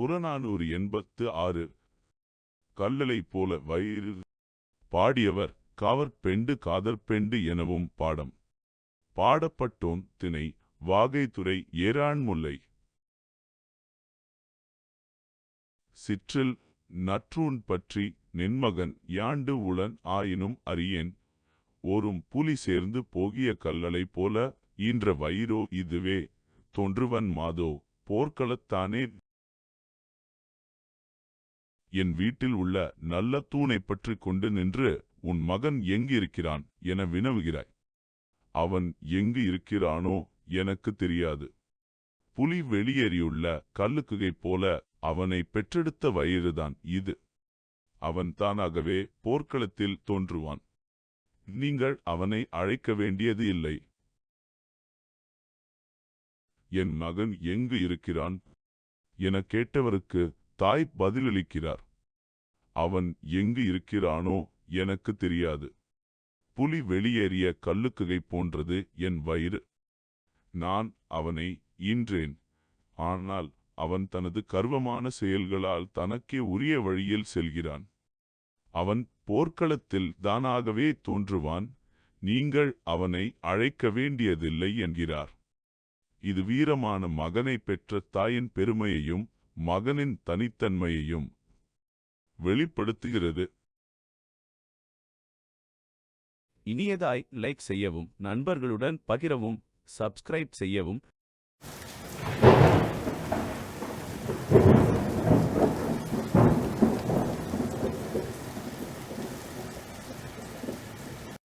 புறநானூறு எண்பத்து ஆறு. கல்லலை போல வயிறு பாடியவர் காவற்பெண்டு காதற்பெண்டு எனவும் பாடம். பாடப்பட்டோன் திணை வாகைத்துறை ஏராண்முல்லை. சிற்றில் நற்றூன் பற்றி நின்மகன் யாண்டு உளன் ஆயினும் அறியேன். ஓரும் புலி சேர்ந்து போகிய கல்லலை போல ஈன்ற வயிறோ இதுவே. தொன்றுவன் மாதோ போர்க்களத்தானே என் வீட்டில் உள்ள நல்ல தூணைப் பற்றிக் கொண்டு நின்று உன் மகன் எங்கு இருக்கிறான் என வினவுகிறாய். அவன் எங்கு இருக்கிறானோ எனக்கு தெரியாது. புலி வெளியேறியுள்ள கல்லுக்குகை போல அவனை பெற்றெடுத்த வயிறுதான் இது. அவன் தானாகவே போர்க்களத்தில் தோன்றுவான். நீங்கள் அவனை அழைக்க வேண்டியது இல்லை. என் மகன் எங்கு இருக்கிறான்? என கேட்டவருக்கு தாய் பதிலளிக்கிறார். அவன் எங்கு இருக்கிறானோ எனக்கு தெரியாது. புலி வெளியேறிய கல்லுக்குகை போன்றது என் வயிறு. நான் அவனை ஈன்றேன். ஆனால் அவன் தனது கர்வமான செயல்களால் தனக்கே உரிய வழியில் செல்கிறான். அவன் போர்க்களத்தில் தானாகவே தோன்றுவான். நீங்கள் அவனை அழைக்க வேண்டியதில்லை என்கிறார். இது வீரமான மகனை பெற்ற தாயின் பெருமையையும் மகனின் தனித்தன்மையையும் வெளிப்படுத்துகிறது. இனியதாய் லைக் செய்யவும் நண்பர்களுடன் பகிரவும் சப்ஸ்கிரைப் செய்யவும்